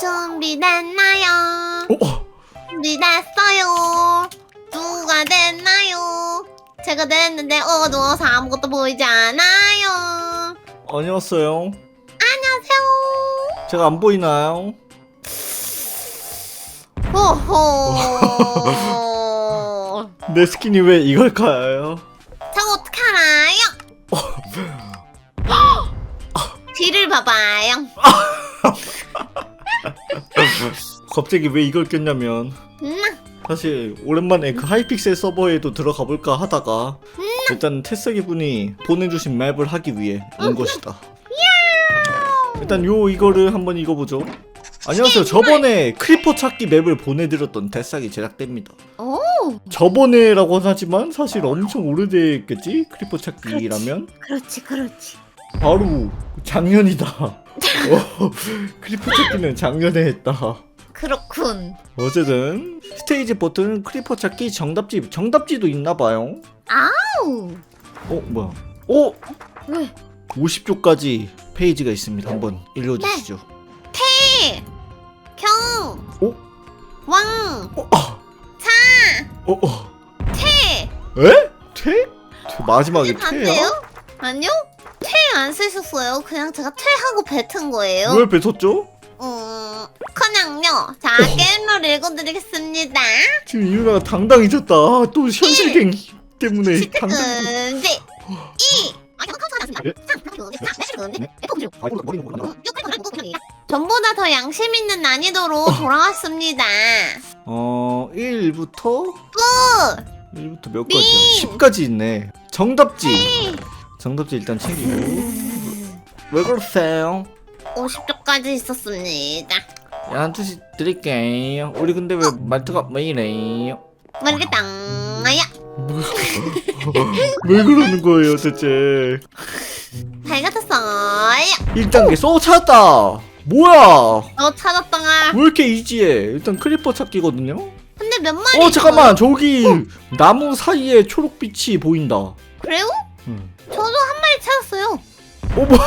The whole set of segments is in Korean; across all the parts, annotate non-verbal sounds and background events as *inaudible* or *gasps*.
준비됐나요? 어? 준비됐어요. 누가 됐나요? 제가 됐는데 어두워서 아무것도 보이지 않아요. 안녕하세요. 안녕하세요. 제가 안 보이나요? 호호. *laughs* 내 스킨이 왜 이걸까요? 저 어떻게 알아요? *gasps* 뒤를 봐봐요. *laughs* 갑자기 왜 이걸 꼈냐면 음, 사실 오랜만에 그 하이픽셀 서버에도 들어가 볼까 하다가 일단 태석이 분이 보내주신 맵을 하기 위해 온 것이다. 일단 요 이거를 한번 읽어보죠. 안녕하세요. 저번에 크리퍼 찾기 맵을 보내드렸던 데싹이 제작됩니다. 오, 저번에라고 하지만 사실 엄청 오래됐겠지? 크리퍼 찾기라면 그렇지, 그렇지. 바로 작년이다. *laughs* 어, 크리퍼 찾기는 작년에 했다. 그렇군. 어쨌든 스테이지 버튼 크리퍼 찾기 정답지 정답지도 있나봐요. 아우. 어 뭐야? 어 왜? 50조까지 페이지가 있습니다. 한번 읽어주시죠. 태, 경, 어? 왕, 어? 아. 어? 어? 태. 에? 퇴? 퇴 마지막에 퇴야? 반대요? 아니요? 퇴안 쓰셨어요. 그냥 제가 퇴하고 뱉은 거예요. 뭘 뱉었죠? 음, 그냥요. 자, 어. 게임을 읽어드리겠습니다. 지금 이 누나가 당당해졌다. 또 현실갱 때문에 당당. 은지, 이. 전보다 더 양심 있는 난이도로 돌아왔습니다. 어 1부터 끝! 1부터 몇 민! 가지야? 10까지 있네. 정답지. 정답지 일단 챙기고. 왜 그러세요? 50조까지 있었습니다. 야, 한 투씩 드릴게요. 우리 근데 왜 말투가 왜 이래요? 모르겠다. 아야, 왜 그러는 거예요, 대체? 잘 같았어요. 1단계 쏘 찾았다. 뭐야? 어, 찾았다. 왜 이렇게 이지해? 일단 크리퍼 찾기거든요. 근데 몇 마리? 어 잠깐만 저기 나무 사이에 초록빛이 보인다. 있어요? 그래요? 응. 저도 한 마리 찾았어요. 어 뭐?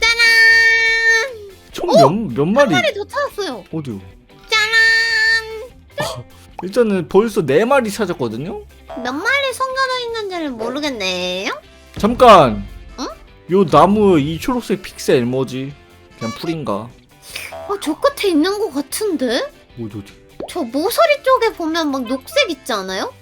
짜란! 총 몇 몇 마리? 한 마리 더 찾았어요. 어디요? 짜란! 일단은 벌써 네 마리 찾았거든요. 몇 마리 숨겨져 있는지를 모르겠네요. 잠깐. 응? 요 나무 이 초록색 픽셀 뭐지? 그냥 풀인가? 어, 저 끝에 있는 것 같은데? 어디 어디? 저 모서리 쪽에 보면 막 녹색 있지 않아요?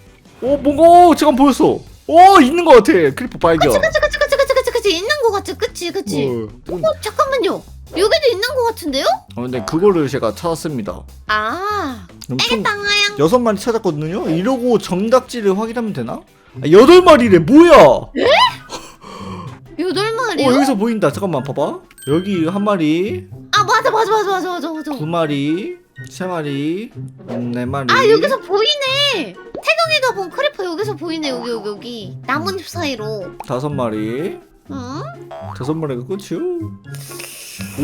어 뭔가 어, 잠깐 보였어. 어 있는 것 같아. 크리퍼 발견. 그치 그치 그치 그치 그치 그치 그치 있는 것 같아 그치 그치 어, 어 잠깐만요 여기도 있는 것 같은데요? 어, 근데 그거를 제가 찾았습니다. 아총 땅아양 여섯 마리 찾았거든요. 이러고 정답지를 확인하면 되나? 아, 여덟 마리래. 뭐야? *laughs* 여덟 어 마리요? 여기서 보인다. 잠깐만 봐봐. 여기 한 마리, 아 맞아 맞아 맞아 맞아 맞아 맞아 두 마리, 세 마리, 음, 네 마리. 아 여기서 보이네 태경이가 본 크리퍼 여기서 보이네 여기 여기 여기 나뭇잎 사이로 다섯 마리. 응? 다섯 마리가 끝이요?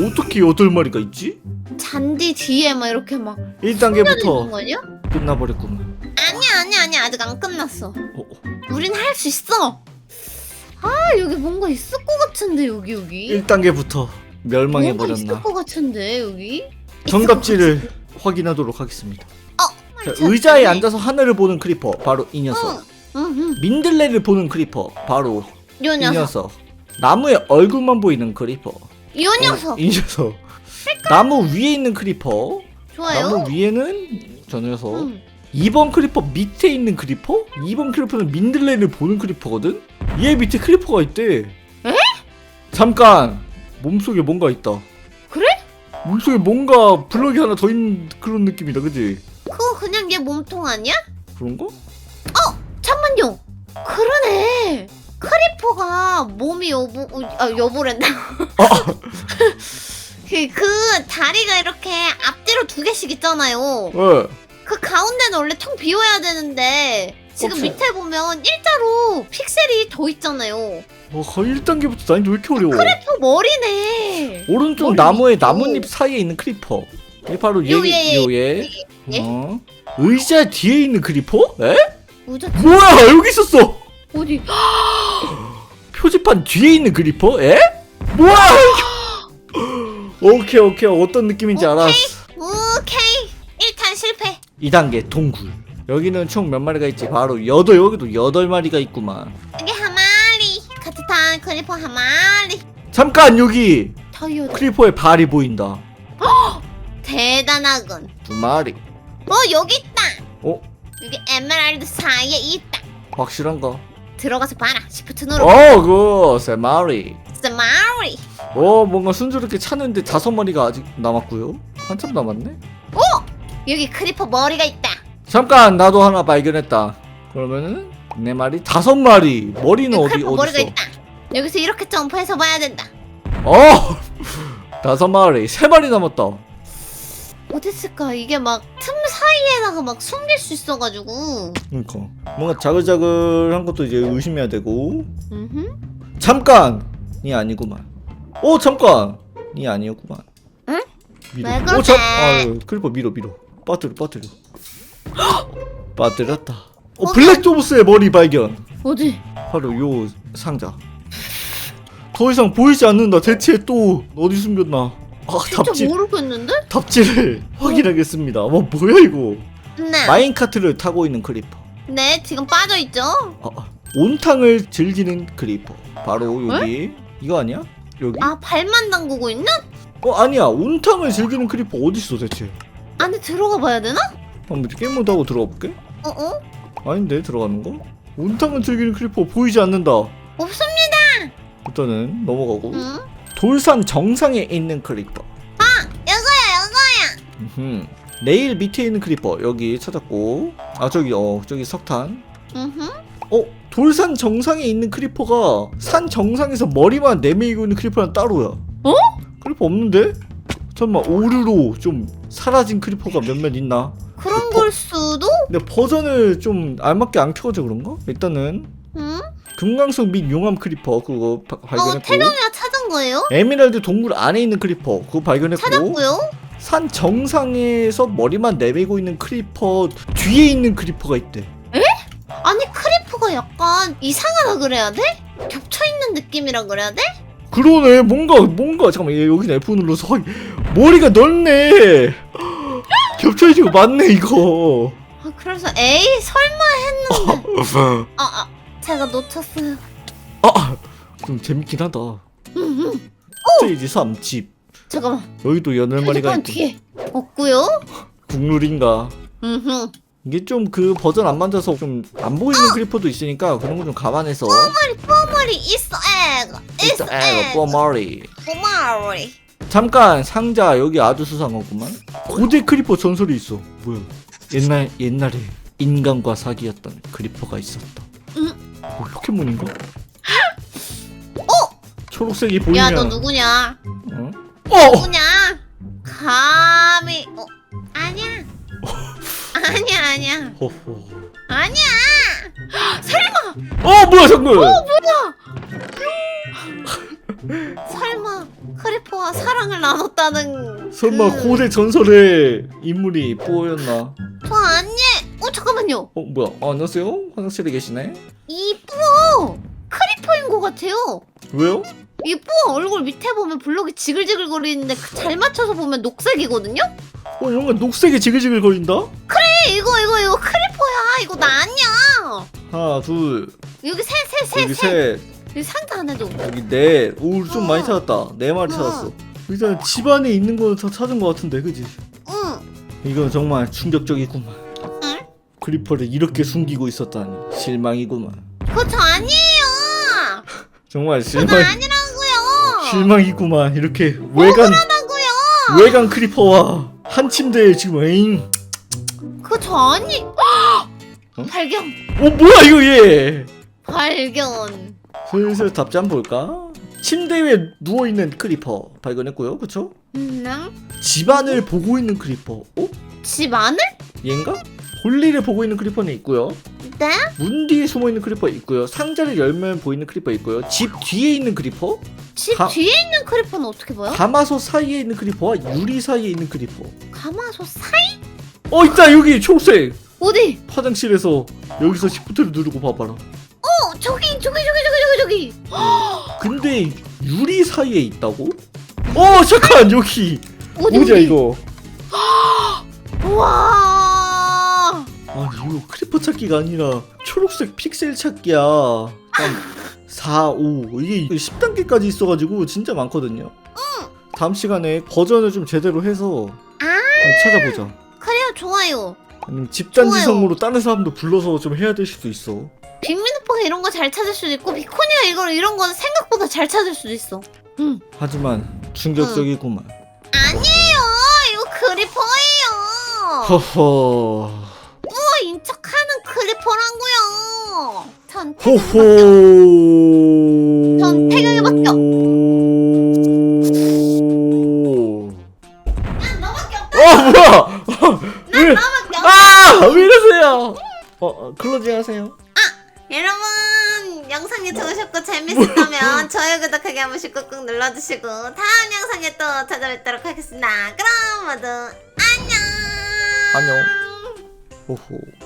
어떻게 여덟 마리가 있지? 잔디 뒤에 막 이렇게 막 있는 1단계부터 거 아니야? 끝나버렸구만. 아니야 아니야 아니야 아직 안 끝났어 어, 어. 우린 할 수 있어 아 여기 뭔가 있을 것 같은데 여기 여기 1 단계부터 뭔가 있을 멸망해버렸나. 것 같은데 여기 정답지를 확인하도록 하겠습니다. 어 자, 의자에 앉아서 하늘을 보는 크리퍼, 바로 이 녀석. 응응 민들레를 보는 크리퍼, 바로 요 이 녀석 녀석. 나무에 얼굴만 보이는 크리퍼. 요 녀석 어, 이 녀석. 나무 위에 있는 크리퍼. 좋아요 나무 위에는 저 녀석. 응. 2번 크리퍼 밑에 있는 크리퍼? 2번 크리퍼는 민들레를 보는 크리퍼거든? 얘 밑에 크리퍼가 있대. 에? 잠깐. 몸속에 뭔가 있다. 몸속에 뭔가 블럭이 하나 더 있는 그런 느낌이다, 그지? 그거 그냥 얘 몸통 아니야? 그런가? 잠만요 그러네 크리퍼가 몸이 여보 어, 아 여보랜다 *laughs* 그, 그 다리가 이렇게 앞뒤로 두 개씩 있잖아요 왜? 그 가운데는 원래 통 비워야 되는데 지금 어, 밑에 보면 일자로 픽셀이 더 있잖아요 어, 1단계부터 난이도 왜 이렇게 어려워? 크리퍼 머리네 오른쪽 머리 나무에 밑으로. 나뭇잎 사이에 있는 크리퍼. 이 바로 얘, 요, 얘, 얘. 요얘. 얘? 어? 의자 뒤에 있는 크리퍼? 에? 뭐죠? 뭐야 여기 있었어. 어디 *gasps* 표지판 뒤에 있는 크리퍼? 에? 뭐야? *gasps* 오케이 오케이 어떤 느낌인지 오케이. 알았어. 오케이 1탄 실패 2단계 동굴 여기는 총 몇 마리가 있지? 바로 여덟 여기도 여덟 마리가 있구만. 여기 한 마리. 카트탄 크리퍼 한 마리. 잠깐 여기! 더이어 크리퍼의 발이 보인다. 대단하군. 두 마리. 어 여기 있다. 어? 여기 에메랄드 사이에 있다. 확실한가? 들어가서 봐라. 시프트 누르 어, 그세 마리. 스마리. 어 뭔가 순조롭게 차는데 다섯 마리가 아직 남았고요. 한참 남았네. 여기 크리퍼 머리가 있다 잠깐 나도 하나 발견했다. 그러면은 네 마리 다섯 마리. 머리는 여기 어디 크리퍼 어디 머리가 있어 있다. 여기서 이렇게 점프해서 봐야 된다. 어! *laughs* 다섯 마리. 세 마리 남았다. 어디 있을까? 이게 막 틈 사이에다가 막 숨길 수 있어가지고. 그러니까. 뭔가 자글자글한 것도 이제 의심해야 되고. 음흠. 잠깐이 아니구만. 어 잠깐! 이 아니었구만. 응? 왜 어, 그래? 잠, 아, 클리퍼 밀어 밀어. 빠뜨려 빠뜨려 빠뜨렸다. 어 블랙 조브스의 머리 발견. 어디? 바로 요 상자. 더 이상 보이지 않는다. 대체 또 어디 숨겼나? 아 진짜 답지 모르겠는데? 답지를 확인하겠습니다. 와 뭐야 이거? 네. 마인카트를 타고 있는 크리퍼. 네 지금 빠져 있죠? 아, 아, 온탕을 즐기는 크리퍼. 바로 여기. 이거 아니야? 여기? 아 발만 담그고 있는? 어 아니야. 온탕을 즐기는 크리퍼 어딨어 대체? 안에 들어가 봐야 되나? 한번 게임 모드 하고 들어가 볼게 어? 어? 아닌데 들어가는 거? 온탕을 즐기는 크리퍼 보이지 않는다 없습니다 일단은 넘어가고 응? 돌산 정상에 있는 크리퍼 이거야 이거야 음. 내일 밑에 있는 크리퍼 여기 찾았고 아 저기 어 저기 석탄 음흠. 어 돌산 정상에 있는 크리퍼가 산 정상에서 머리만 내밀고 있는 크리퍼는 따로야 어? 크리퍼 없는데? 잠깐만 오류로 좀 사라진 크리퍼가 몇몇 있나? 그런 걸 수도? 근데 버전을 좀 알맞게 안 켜가지고 그런가? 일단은 응? 금강석 및 용암 크리퍼 그거 바- 어 발견했고 태경이가 찾은 거예요? 에메랄드 동굴 안에 있는 크리퍼 그거 발견했고 찾았고요 산 정상에서 머리만 내밀고 있는 크리퍼 뒤에 있는 크리퍼가 있대 아니 크리프가 약간 이상하다 그래야 돼? 겹쳐 있는 느낌이라 그래야 돼? 그러네 뭔가 뭔가 잠깐만 얘 여기 F 눌러서 헐, 머리가 넓네 겹쳐지고 맞네 이거. 아 그래서 에이 설마 했는데. 아, 아 제가 놓쳤어요. 아좀 재밌긴 하다. 음, 음. 스테이지 3집. 잠깐만. 여기도 여덟 마리가 있고 뒤에 없고요. 국룰인가? 음흠. 이게 좀 그 버전 안 맞아서 좀 안 보이는 크리퍼도 있으니까 그런 거 좀 감안해서. 머리 뽀머리 있어 에그 있어 에그 뽀머리. 뽀머리 잠깐 상자 여기 아주 수상하구만. 고대 크리퍼 전설이 있어. 뭐야? 옛날 옛날에 인간과 사귀었던 크리퍼가 있었다. 응? 뭐 포켓몬인가? *gasps* 초록색이 보이면 야 너 누구냐? 어? 어! 누구냐? 감히 어? 아니야. 아니야 아니야. 호호. 아니야. *gasps* 설마 어 뭐야 잠깐 설 설마 그... 고대 전설의 인물이 뽀였나? 저 아니 어 잠깐만요. 어 뭐야? 아, 안녕하세요. 화장실에 계시네. 이쁘어 크리퍼인 것 같아요. 왜요? 이쁘어 얼굴 밑에 보면 블록이 지글지글 거리는데 그잘 맞춰서 보면 녹색이거든요? 어 뭔가 녹색이 지글지글 거린다? 에 이거 이거 이거 크리퍼야. 이거 나 아니야. 하나 둘. 여기 셋셋셋 여기 셋셋 여기 상자 안에도 여기 넷 오좀 어. 많이 찾았다. 네 마리 어. 찾았어 일단 집 안에 있는 거는 다 찾은 거 같은데 그지? 응. 이건 정말 충격적이구만. 응? 크리퍼를 이렇게 숨기고 있었다니 실망이구만. 그거 저 아니에요. *laughs* 정말 그거 실망 아니라고요. 실망이구만. 이렇게 외관 억울하다고요? 외관 크리퍼와 한 침대에 지금 에잉. 그거 저 아니 *gasps* 어? 발견. 어 뭐야 이거 얘? 발견. 슬슬 한번 볼까? 침대 위에 누워있는 크리퍼 발견했고요 그쵸? 음, 집안을 보고 있는 크리퍼 어? 집 안을? 얘인가? 볼일을 보고 있는 크리퍼는 있고요 네? 문 뒤에 숨어있는 크리퍼 있고요 상자를 열면 보이는 크리퍼 있고요 집 뒤에 있는 크리퍼 집 가- 뒤에 있는 크리퍼는 어떻게 보여? 가마솥 사이에 있는 크리퍼와 유리 사이에 있는 크리퍼 가마솥 사이? 어 있다 여기 초록색 어디? 화장실에서 여기서 시프트를 누르고 봐봐라 어 저기 저기 저기 저기 저기 저기. *gasps* 근데 유리 사이에 있다고? 어 잠깐 여기. 어디 뭐냐 어디? 이거? *gasps* 우와. 아니 이거 크리퍼 찾기가 아니라 초록색 픽셀 찾기야. 한 *gasps* 4, 5 이게 10단계까지 있어가지고 진짜 많거든요. 다음 시간에 버전을 좀 제대로 해서 아. 한번 찾아보자. 그래요 좋아요. 아니면 집단 좋아요. 지성으로 다른 사람도 불러서 좀 해야 될 수도 있어. 오빠가 이런 거 잘 찾을 수도 있고 비코니가 이거 이런 거는 생각보다 잘 찾을 수도 있어. 응. 하지만 충격적이구만. 아니에요! 이거 크리퍼예요! 허허. 뭐 인척하는 크리퍼라고요 전 호호 한 번씩 꾹꾹 눌러주시고 다음 영상에 또 찾아뵙도록 하겠습니다. 그럼 모두 안녕! 안녕. 호호